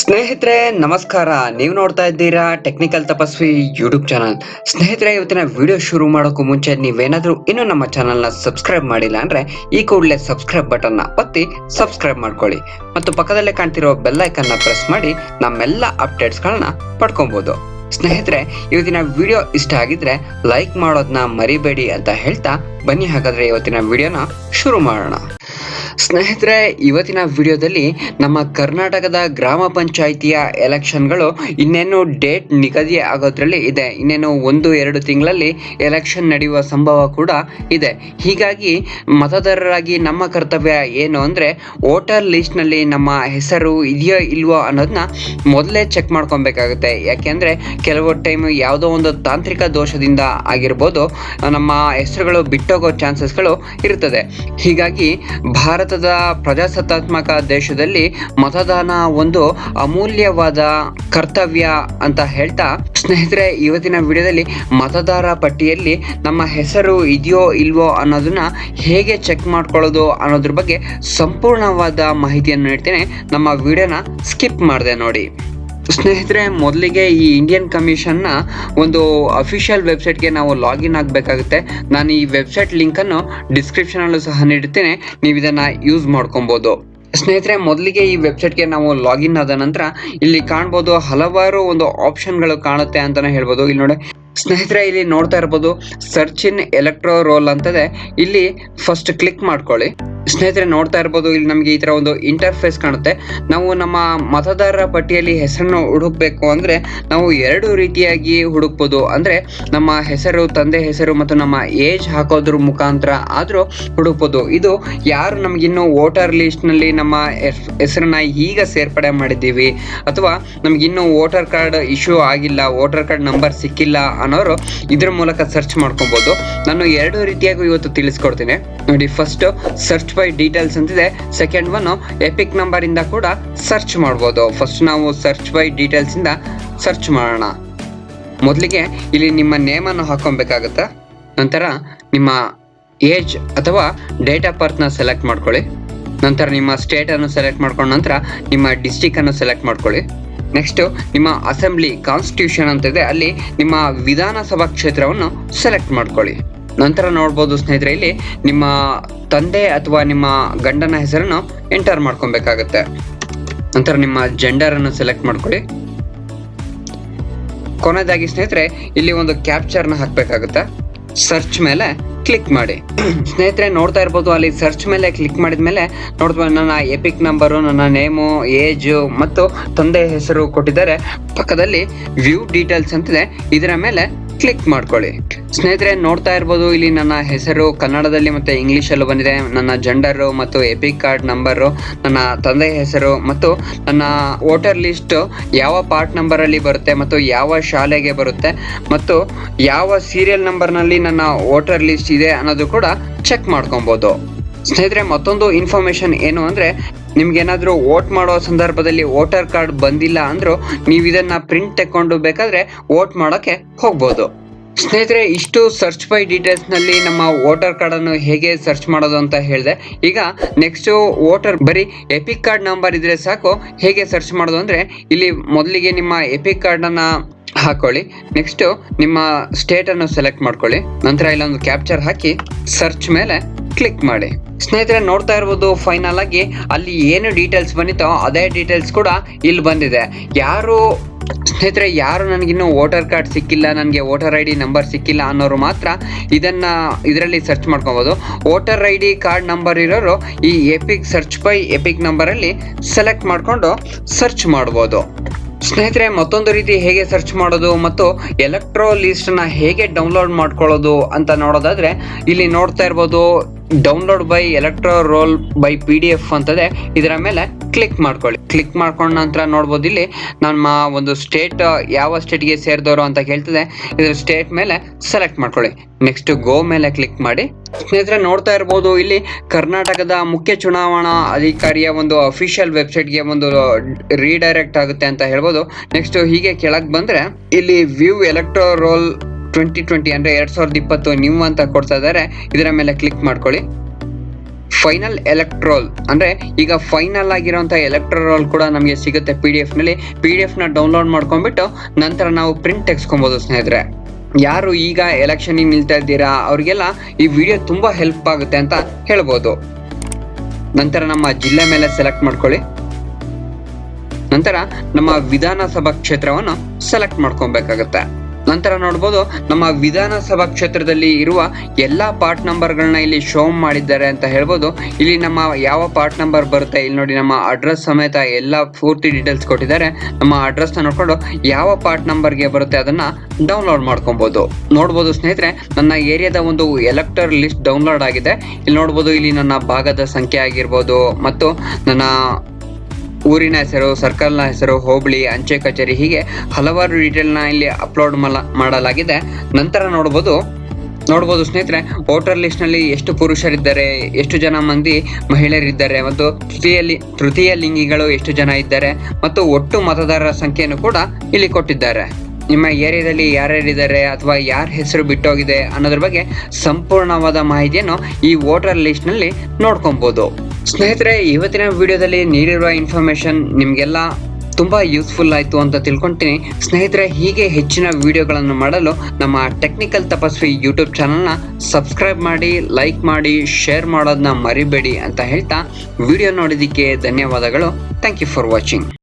ಸ್ನೇಹಿತರೆ, ನಮಸ್ಕಾರ. ನೀವು ನೋಡ್ತಾ ಇದ್ದೀರಾ ಟೆಕ್ನಿಕಲ್ ತಪಸ್ವಿ ಯೂಟ್ಯೂಬ್ ಚಾನಲ್ ಸ್ನೇಹಿತರೆ, ಇವತ್ತಿನ ವಿಡಿಯೋ ಶುರು ಮಾಡೋಕ್ಕೂ ಮುಂಚೆ ನೀವೇನಾದರೂ ಇನ್ನೂ ನಮ್ಮ ಚಾನಲ್ನ ಸಬ್ಸ್ಕ್ರೈಬ್ ಮಾಡಿಲ್ಲ ಅಂದ್ರೆ ಈ ಕೂಡಲೇ ಸಬ್ಸ್ಕ್ರೈಬ್ ಬಟನ್ನ ಒತ್ತಿ ಸಬ್ಸ್ಕ್ರೈಬ್ ಮಾಡ್ಕೊಳ್ಳಿ. ಮತ್ತು ಪಕ್ಕದಲ್ಲೇ ಕಾಣ್ತಿರೋ ಬೆಲ್ಲೈಕನ್ನ ಪ್ರೆಸ್ ಮಾಡಿ ನಮ್ಮೆಲ್ಲ ಅಪ್ಡೇಟ್ಸ್ಗಳನ್ನ ಪಡ್ಕೊಬೋದು. ಸ್ನೇಹಿತರೆ, ಇವತ್ತಿನ ವಿಡಿಯೋ ಇಷ್ಟ ಆಗಿದ್ರೆ ಲೈಕ್ ಮಾಡೋದನ್ನ ಮರಿಬೇಡಿ ಅಂತ ಹೇಳ್ತಾ ಬನ್ನಿ. ಹಾಗಾದ್ರೆ ಇವತ್ತಿನ ವಿಡಿಯೋನ ಶುರು ಮಾಡೋಣ. ಸ್ನೇಹಿತರೆ, ಇವತ್ತಿನ ವಿಡಿಯೋದಲ್ಲಿ ನಮ್ಮ ಕರ್ನಾಟಕದ ಗ್ರಾಮ ಪಂಚಾಯಿತಿಯ ಎಲೆಕ್ಷನ್ಗಳು ಇನ್ನೇನು ಡೇಟ್ ನಿಗದಿ ಆಗೋದ್ರಲ್ಲಿ ಇದೆ. ಇನ್ನೇನು ಒಂದು, ಎರಡು ತಿಂಗಳಲ್ಲಿ ಎಲೆಕ್ಷನ್ ನಡೆಯುವ ಸಂಭವ ಕೂಡ ಇದೆ. ಹೀಗಾಗಿ ಮತದಾರರಾಗಿ ನಮ್ಮ ಕರ್ತವ್ಯ ಏನು ಅಂದರೆ ವೋಟರ್ ಲಿಸ್ಟ್ನಲ್ಲಿ ನಮ್ಮ ಹೆಸರು ಇದೆಯೋ ಇಲ್ವೋ ಅನ್ನೋದನ್ನ ಮೊದಲೇ ಚೆಕ್ ಮಾಡ್ಕೊಬೇಕಾಗುತ್ತೆ. ಯಾಕೆಂದರೆ ಕೆಲವು ಟೈಮ್ ಯಾವುದೋ ಒಂದು ತಾಂತ್ರಿಕ ದೋಷದಿಂದ ಆಗಿರ್ಬೋದು, ನಮ್ಮ ಹೆಸರುಗಳು ಬಿಟ್ಟೋಗೋ ಚಾನ್ಸಸ್ಗಳು ಇರ್ತದೆ. ಹೀಗಾಗಿ ಭಾರತದ ಪ್ರಜಾಸತ್ತಾತ್ಮಕ ದೇಶದಲ್ಲಿ ಮತದಾನ ಒಂದು ಅಮೂಲ್ಯವಾದ ಕರ್ತವ್ಯ ಅಂತ ಹೇಳ್ತಾ, ಸ್ನೇಹಿತರೆ ಇವತ್ತಿನ ವಿಡಿಯೋದಲ್ಲಿ ಮತದಾರ ಪಟ್ಟಿಯಲ್ಲಿ ನಮ್ಮ ಹೆಸರು ಇದೆಯೋ ಇಲ್ವೋ ಅನ್ನೋದನ್ನ ಹೇಗೆ ಚೆಕ್ ಮಾಡ್ಕೊಳ್ಳೋದು ಅನ್ನೋದ್ರ ಬಗ್ಗೆ ಸಂಪೂರ್ಣವಾದ ಮಾಹಿತಿಯನ್ನು ನೀಡ್ತೇನೆ. ನಮ್ಮ ವಿಡಿಯೋನ ಸ್ಕಿಪ್ ಮಾಡಿದೆ ನೋಡಿ. ಸ್ನೇಹಿತರೆ, ಮೊದಲಿಗೆ ಈ ಇಂಡಿಯನ್ ಕಮಿಷನ್ನ ಒಂದು ಅಫಿಷಿಯಲ್ ವೆಬ್ಸೈಟ್ಗೆ ನಾವು ಲಾಗಿನ್ ಆಗಬೇಕಾಗುತ್ತೆ. ನಾನು ಈ ವೆಬ್ಸೈಟ್ ಲಿಂಕನ್ನು ಡಿಸ್ಕ್ರಿಪ್ಷನಲ್ಲೂ ಸಹ ನೀಡುತ್ತೇನೆ ನೀವು ಇದನ್ನು ಯೂಸ್ ಮಾಡ್ಕೊಬೋದು. ಸ್ನೇಹಿತರೆ, ಮೊದಲಿಗೆ ಈ ವೆಬ್ಸೈಟ್ಗೆ ನಾವು ಲಾಗಿನ್ ಆದ ನಂತರ ಇಲ್ಲಿ ಕಾಣ್ಬೋದು ಹಲವಾರು ಒಂದು ಆಪ್ಷನ್ಗಳು ಕಾಣುತ್ತೆ ಅಂತಲೇ ಹೇಳ್ಬೋದು. ಇಲ್ಲಿ ನೋಡಿ ಸ್ನೇಹಿತರೆ, ಇಲ್ಲಿ ನೋಡ್ತಾ ಇರ್ಬೋದು ಸರ್ಚ್ ಇನ್ ಎಲೆಕ್ಟ್ರೋ ರೋಲ್ ಅಂತದೆ. ಇಲ್ಲಿ ಫಸ್ಟ್ ಕ್ಲಿಕ್ ಮಾಡ್ಕೊಳ್ಳಿ. ಸ್ನೇಹಿತರೆ, ನೋಡ್ತಾ ಇರ್ಬೋದು, ಇಲ್ಲಿ ನಮಗೆ ಈ ತರ ಒಂದು ಇಂಟರ್ಫೇಸ್ ಕಾಣುತ್ತೆ. ನಾವು ನಮ್ಮ ಮತದಾರರ ಪಟ್ಟಿಯಲ್ಲಿ ಹೆಸರನ್ನು ಹುಡುಕ್ಬೇಕು ಅಂದ್ರೆ, ನಾವು ಎರಡು ರೀತಿಯಾಗಿ ಹುಡುಕ್ಬೋದು. ಅಂದ್ರೆ, ನಮ್ಮ ಹೆಸರು, ತಂದೆ ಹೆಸರು ಮತ್ತು ನಮ್ಮ ಏಜ್ ಹಾಕೋದ್ರ ಮುಖಾಂತರ ಆದ್ರೂ ಹುಡುಕ್ಬೋದು. ಇದು ಯಾರು ನಮ್ಗಿನ್ನು ವೋಟರ್ ಲಿಸ್ಟ್ನಲ್ಲಿ ನಮ್ಮ ಹೆಸ್- ಹೆಸರನ್ನ ಈಗ ಸೇರ್ಪಡೆ ಮಾಡಿದ್ದೀವಿ? ಅಥವಾ ನಮಗಿನ್ನೂ ವೋಟರ್ ಕಾರ್ಡ್ ಇಶ್ಯೂ ಆಗಿಲ್ಲ ವೋಟರ್ ಕಾರ್ಡ್ ನಂಬರ್ ಸಿಕ್ಕಿಲ್ಲ ಅನ್ನೋರು ಇದ್ರ ಮೂಲಕ ಸರ್ಚ್ ಮಾಡ್ಕೊಬೋದು. ನಾನು ಎರಡು ರೀತಿಯಾಗಿ ಇವತ್ತು ತಿಳಿಸ್ಕೊಡ್ತೀನಿ. ನೋಡಿ ಫಸ್ಟ್ ಸರ್ಚ್ ಬೈ ಡೀಟೇಲ್ಸ್ ಅಂತಿದೆ. ಸೆಕೆಂಡ್ ಒನ್ ಎಪಿಕ್ ನಂಬರ್ ಇಂದ ಕೂಡ ಸರ್ಚ್ ಮಾಡ್ಬೋದು. ಫಸ್ಟ್ ನಾವು ಸರ್ಚ್ ಬೈ ಡೀಟೇಲ್ಸ್ ಇಂದ ಸರ್ಚ್ ಮಾಡೋಣ. ಮೊದಲಿಗೆ ಇಲ್ಲಿ ನಿಮ್ಮ ನೇಮನ್ನು ಹಾಕೊಬೇಕಾಗತ್ತೆ? ನಂತರ ನಿಮ್ಮ ಏಜ್ ಅಥವಾ ಡೇಟ್ ಆಫ್ ಬರ್ತ್ನ ಸೆಲೆಕ್ಟ್ ಮಾಡ್ಕೊಳ್ಳಿ. ನಂತರ ನಿಮ್ಮ ಸ್ಟೇಟನ್ನು ಸೆಲೆಕ್ಟ್ ಮಾಡ್ಕೊಂಡ ನಂತರ ನಿಮ್ಮ ಡಿಸ್ಟಿಕನ್ನು ಸೆಲೆಕ್ಟ್ ಮಾಡ್ಕೊಳ್ಳಿ. ನೆಕ್ಸ್ಟ್ ನಿಮ್ಮ ಅಸೆಂಬ್ಲಿ ಕಾನ್ಸ್ಟಿಟ್ಯೂಷನ್ ಅಂತ ಇದೆ ಅಲ್ಲಿ ನಿಮ್ಮ ವಿಧಾನಸಭಾ ಕ್ಷೇತ್ರವನ್ನು ಸೆಲೆಕ್ಟ್ ಮಾಡ್ಕೊಳ್ಳಿ. ನಂತರ ನೋಡ್ಬೋದು ಸ್ನೇಹಿತರೆ, ಇಲ್ಲಿ ನಿಮ್ಮ ತಂದೆ ಅಥವಾ ನಿಮ್ಮ ಗಂಡನ ಹೆಸರನ್ನು ಎಂಟರ್ ಮಾಡ್ಕೊಬೇಕಾಗತ್ತೆ. ನಂತರ ನಿಮ್ಮ ಜೆಂಡರ್ ಅನ್ನು ಸೆಲೆಕ್ಟ್ ಮಾಡ್ಕೊಳ್ಳಿ. ಕೊನೆಯದಾಗಿ ಸ್ನೇಹಿತರೆ, ಇಲ್ಲಿ ಒಂದು ಕ್ಯಾಪ್ಚರ್ನ ಹಾಕ್ಬೇಕಾಗುತ್ತೆ. ಸರ್ಚ್ ಮೇಲೆ ಕ್ಲಿಕ್ ಮಾಡಿ. ಸ್ನೇಹಿತರೆ, ನೋಡ್ತಾ ಇರ್ಬೋದು, ಅಲ್ಲಿ ಸರ್ಚ್ ಮೇಲೆ ಕ್ಲಿಕ್ ಮಾಡಿದ ಮೇಲೆ ನೋಡ್ಬೋದು, ನನ್ನ ಎಪಿಕ್ ನಂಬರು ನನ್ನ ನೇಮು ಏಜು ಮತ್ತು ತಂದೆ ಹೆಸರು ಕೊಟ್ಟಿದ್ದಾರೆ. ಪಕ್ಕದಲ್ಲಿ ವ್ಯೂ ಡೀಟೇಲ್ಸ್ ಅಂತಿದೆ. ಇದರ ಮೇಲೆ ಕ್ಲಿಕ್ ಮಾಡ್ಕೊಳ್ಳಿ. ಸ್ನೇಹಿತರೆ, ನೋಡ್ತಾ ಇರ್ಬೋದು, ಇಲ್ಲಿ ನನ್ನ ಹೆಸರು ಕನ್ನಡದಲ್ಲಿ ಮತ್ತೆ ಇಂಗ್ಲೀಷಲ್ಲೂ ಬಂದಿದೆ. ನನ್ನ ಜೆಂಡರು ಮತ್ತು ಎಪಿಕ್ ಕಾರ್ಡ್ ನಂಬರು ನನ್ನ ತಂದೆ ಹೆಸರು ಮತ್ತು ನನ್ನ ವೋಟರ್ ಲಿಸ್ಟು ಯಾವ ಪಾರ್ಟ್ ನಂಬರಲ್ಲಿ ಬರುತ್ತೆ ಮತ್ತು ಯಾವ ಶಾಲೆಗೆ ಬರುತ್ತೆ ಮತ್ತು ಯಾವ ಸೀರಿಯಲ್ ನಂಬರ್ನಲ್ಲಿ ನನ್ನ ವೋಟರ್ ಲಿಸ್ಟ್ ಇದೆ ಅನ್ನೋದು ಕೂಡ ಚೆಕ್ ಮಾಡ್ಕೊಬೋದು. ಸ್ನೇಹಿತರೆ, ಮತ್ತೊಂದು ಇನ್ಫಾರ್ಮೇಶನ್ ಏನು ಅಂದ್ರೆ, ನಿಮ್ಗೇನಾದ್ರೂ ವೋಟ್ ಮಾಡೋ ಸಂದರ್ಭದಲ್ಲಿ ವೋಟರ್ ಕಾರ್ಡ್ ಬಂದಿಲ್ಲ ಅಂದ್ರೂ, ನೀವು ಇದನ್ನ ಪ್ರಿಂಟ್ ತಕೊಂಡು ಬೇಕಾದ್ರೆ ವೋಟ್ ಮಾಡೋಕ್ಕೆ ಹೋಗ್ಬೋದು. ಸ್ನೇಹಿತರೆ, ಇಷ್ಟು ಸರ್ಚ್ ಬೈ ಡೀಟೇಲ್ಸ್ನಲ್ಲಿ ನಮ್ಮ ವೋಟರ್ ಕಾರ್ಡ್ ಅನ್ನು ಹೇಗೆ ಸರ್ಚ್ ಮಾಡೋದು ಅಂತ ಹೇಳಿದೆ. ಈಗ ನೆಕ್ಸ್ಟ್ ವೋಟರ್ ಬರೀ ಎಪಿಕ್ ಕಾರ್ಡ್ ನಂಬರ್ ಇದ್ರೆ ಸಾಕು. ಹೇಗೆ ಸರ್ಚ್ ಮಾಡೋದು ಅಂದ್ರೆ, ಇಲ್ಲಿ ಮೊದಲಿಗೆ ನಿಮ್ಮ ಎಪಿಕ್ ಕಾರ್ಡನ್ನು ಹಾಕೊಳ್ಳಿ. ನೆಕ್ಸ್ಟ್ ನಿಮ್ಮ ಸ್ಟೇಟ್ ಅನ್ನು ಸೆಲೆಕ್ಟ್ ಮಾಡ್ಕೊಳ್ಳಿ. ನಂತರ ಇಲ್ಲೊಂದು ಕ್ಯಾಪ್ಚರ್ ಹಾಕಿ ಸರ್ಚ್ ಮೇಲೆ ಕ್ಲಿಕ್ ಮಾಡಿ. ಸ್ನೇಹಿತರೆ, ನೋಡ್ತಾ ಇರ್ಬೋದು ಫೈನಲ್ ಆಗಿ ಅಲ್ಲಿ ಏನು ಡೀಟೇಲ್ಸ್ ಬಂದಿತ್ತೋ, ಅದೇ ಡೀಟೇಲ್ಸ್ ಕೂಡ ಇಲ್ಲಿ ಬಂದಿದೆ. ಯಾರು ಸ್ನೇಹಿತರೆ, ಯಾರು ನನಗಿನ್ನೂ ವೋಟರ್ ಕಾರ್ಡ್ ಸಿಕ್ಕಿಲ್ಲ, ನನಗೆ ವೋಟರ್ ಐ ಡಿ ನಂಬರ್ ಸಿಕ್ಕಿಲ್ಲ ಅನ್ನೋರು ಮಾತ್ರ ಇದನ್ನು ಇದರಲ್ಲಿ ಸರ್ಚ್ ಮಾಡ್ಕೊಬೋದು. Voter I D card number ಇರೋರು ಈ ಎಪಿಕ್ ಸರ್ಚ್ ಬೈ ಎಪಿಕ್ ನಂಬರಲ್ಲಿ ಸೆಲೆಕ್ಟ್ ಮಾಡಿಕೊಂಡು ಸರ್ಚ್ ಮಾಡ್ಬೋದು. ಸ್ನೇಹಿತರೆ, ಮತ್ತೊಂದು ರೀತಿ ಹೇಗೆ ಸರ್ಚ್ ಮಾಡೋದು ಮತ್ತು ಎಲೆಕ್ಟ್ರೋ ಲಿಸ್ಟನ್ನು ಹೇಗೆ ಡೌನ್ಲೋಡ್ ಮಾಡ್ಕೊಳ್ಳೋದು ಅಂತ ನೋಡೋದಾದರೆ, ಇಲ್ಲಿ ನೋಡ್ತಾ ಇರ್ಬೋದು download by electoral roll by P D F ಅಂತದೆ. ಇದರ ಮೇಲೆ ಕ್ಲಿಕ್ ಮಾಡ್ಕೊಳ್ಳಿ. ಕ್ಲಿಕ್ ಮಾಡ್ಕೊಂಡ ನಂತರ ನೋಡ್ಬೋದು ಇಲ್ಲಿ ನಮ್ಮ ಒಂದು ಸ್ಟೇಟ್ ಯಾವ ಸ್ಟೇಟ್ಗೆ ಸೇರಿದವರು ಅಂತ ಕೇಳ್ತದೆ. ಇದ್ರ ಸ್ಟೇಟ್ ಮೇಲೆ ಸೆಲೆಕ್ಟ್ ಮಾಡ್ಕೊಳ್ಳಿ. ನೆಕ್ಸ್ಟ್ ಗೋ ಮೇಲೆ ಕ್ಲಿಕ್ ಮಾಡಿ. ಸ್ನೇಹಿತರೆ, ನೋಡ್ತಾ ಇರ್ಬೋದು, ಇಲ್ಲಿ ಕರ್ನಾಟಕದ ಮುಖ್ಯ ಚುನಾವಣಾ ಅಧಿಕಾರಿಯ ಒಂದು ಅಫಿಷಿಯಲ್ ವೆಬ್ಸೈಟ್ಗೆ ಒಂದು ರೀಡೈರೆಕ್ಟ್ ಆಗುತ್ತೆ ಅಂತ ಹೇಳ್ಬೋದು. ನೆಕ್ಸ್ಟ್ ಹೀಗೆ ಕೆಳಗೆ ಬಂದ್ರೆ, ಇಲ್ಲಿ view electoral roll twenty twenty ಅಂದರೆ ಎರಡು ಸಾವಿರದ ಇಪ್ಪತ್ತು ನ್ಯೂ ಅಂತ ಕೊಡ್ತಾ ಇದ್ದಾರೆ ಇದರ ಮೇಲೆ ಕ್ಲಿಕ್ ಮಾಡ್ಕೊಳ್ಳಿ. ಫೈನಲ್ ಎಲೆಕ್ಟ್ರೋಲ್ ಅಂದರೆ ಈಗ ಫೈನಲ್ ಆಗಿರೋಂಥ ಎಲೆಕ್ಟ್ರೋಲ್ ಕೂಡ ನಮಗೆ ಸಿಗುತ್ತೆ ಪಿ ಡಿ ಎಫ್ನಲ್ಲಿ ಪಿ ಡಿ ಎಫ್ನ ಡೌನ್ಲೋಡ್ ಮಾಡ್ಕೊಂಡ್ಬಿಟ್ಟು ನಂತರ ನಾವು ಪ್ರಿಂಟ್ ತೆಗೆಸ್ಕೊಬೋದು ಸ್ನೇಹಿತರೆ. ಯಾರು ಈಗ ಎಲೆಕ್ಷನಿಗೆ ನಿಲ್ತಾ ಇದ್ದೀರಾ, ಅವರಿಗೆಲ್ಲ ಈ ವಿಡಿಯೋ ತುಂಬ ಹೆಲ್ಪ್ ಆಗುತ್ತೆ ಅಂತ ಹೇಳ್ಬೋದು. ನಂತರ ನಮ್ಮ ಜಿಲ್ಲೆ ಮೇಲೆ ಸೆಲೆಕ್ಟ್ ಮಾಡ್ಕೊಳ್ಳಿ. ನಂತರ ನಮ್ಮ ವಿಧಾನಸಭಾ ಕ್ಷೇತ್ರವನ್ನು ಸೆಲೆಕ್ಟ್ ಮಾಡ್ಕೊಬೇಕಾಗತ್ತೆ. ನಂತರ ನೋಡ್ಬೋದು, ನಮ್ಮ ವಿಧಾನಸಭಾ ಕ್ಷೇತ್ರದಲ್ಲಿ ಇರುವ ಎಲ್ಲಾ ಪಾರ್ಟ್ ನಂಬರ್ಗಳನ್ನ ಇಲ್ಲಿ ಶೋ ಮಾಡಿದ್ದಾರೆ ಅಂತ ಹೇಳ್ಬೋದು. ಇಲ್ಲಿ ನಮ್ಮ ಯಾವ ಪಾರ್ಟ್ ನಂಬರ್ ಬರುತ್ತೆ, ಇಲ್ಲಿ ನೋಡಿ ನಮ್ಮ ಅಡ್ರೆಸ್ ಸಮೇತ ಎಲ್ಲ ಪೂರ್ತಿ ಡೀಟೇಲ್ಸ್ ಕೊಟ್ಟಿದ್ದಾರೆ. ನಮ್ಮ ಅಡ್ರೆಸ್ ನೋಡ್ಕೊಂಡು ಯಾವ ಪಾರ್ಟ್ ನಂಬರ್ಗೆ ಬರುತ್ತೆ ಅದನ್ನ ಡೌನ್ಲೋಡ್ ಮಾಡ್ಕೊಬಹುದು ನೋಡ್ಬೋದು ಸ್ನೇಹಿತರೆ, ನನ್ನ ಏರಿಯಾದ ಒಂದು ಎಲೆಕ್ಟರ್ ಲಿಸ್ಟ್ ಡೌನ್ಲೋಡ್ ಆಗಿದೆ. ಇಲ್ಲಿ ನೋಡ್ಬೋದು, ಇಲ್ಲಿ ನನ್ನ ಭಾಗದ ಸಂಖ್ಯೆ ಆಗಿರ್ಬೋದು, ಮತ್ತು ನನ್ನ ಊರಿನ ಹೆಸರು, ಸರ್ಕಲ್ನ ಹೆಸರು, ಹೋಬಳಿ, ಅಂಚೆ ಕಚೇರಿ ಹೀಗೆ ಹಲವಾರು ಡೀಟೇಲ್ನ ಇಲ್ಲಿ ಅಪ್ಲೋಡ್ ಮಾಡಲಾಗಿದೆ. ನಂತರ ನೋಡ್ಬೋದು ನೋಡ್ಬೋದು ಸ್ನೇಹಿತರೆ ವೋಟರ್ ಲಿಸ್ಟ್ನಲ್ಲಿ ಎಷ್ಟು ಪುರುಷರಿದ್ದಾರೆ, ಎಷ್ಟು ಜನ ಮಂದಿ ಮಹಿಳೆಯರಿದ್ದಾರೆ ಮತ್ತು ತೃತೀಯಲ್ಲಿ ತೃತೀಯ ಲಿಂಗಿಗಳು ಎಷ್ಟು ಜನ ಇದ್ದಾರೆ ಮತ್ತು ಒಟ್ಟು ಮತದಾರರ ಸಂಖ್ಯೆಯನ್ನು ಕೂಡ ಇಲ್ಲಿ ಕೊಟ್ಟಿದ್ದಾರೆ. ನಿಮ್ಮ ಏರಿಯಾದಲ್ಲಿ ಯಾರ್ಯಾರಿದ್ದಾರೆ ಅಥವಾ ಯಾರ ಹೆಸರು ಬಿಟ್ಟೋಗಿದೆ ಅನ್ನೋದ್ರ ಬಗ್ಗೆ ಸಂಪೂರ್ಣವಾದ ಮಾಹಿತಿಯನ್ನು ಈ ವೋಟರ್ ಲಿಸ್ಟ್ನಲ್ಲಿ ನೋಡ್ಕೊಬೋದು. ಸ್ನೇಹಿತರೆ, ಇವತ್ತಿನ ವಿಡಿಯೋದಲ್ಲಿ ನೀಡಿರುವ ಇನ್ಫಾರ್ಮೇಶನ್ ನಿಮಗೆಲ್ಲ ತುಂಬಾ ಯೂಸ್ಫುಲ್ ಆಯ್ತು ಅಂತ ತಿಳ್ಕೊತೀನಿ. ಸ್ನೇಹಿತರೆ, ಹೀಗೆ ಹೆಚ್ಚಿನ ವಿಡಿಯೋಗಳನ್ನು ಮಾಡಲು ನಮ್ಮ ಟೆಕ್ನಿಕಲ್ ತಪಸ್ವಿ ಯೂಟ್ಯೂಬ್ ಚಾನಲ್ನ ಸಬ್ಸ್ಕ್ರೈಬ್ ಮಾಡಿ ಲೈಕ್ ಮಾಡಿ ಶೇರ್ ಮಾಡೋದನ್ನ ಮರಿಬೇಡಿ ಅಂತ ಹೇಳ್ತಾ ವಿಡಿಯೋ ನೋಡಿದ್ದಕ್ಕೆ ಧನ್ಯವಾದಗಳು. Thank you for watching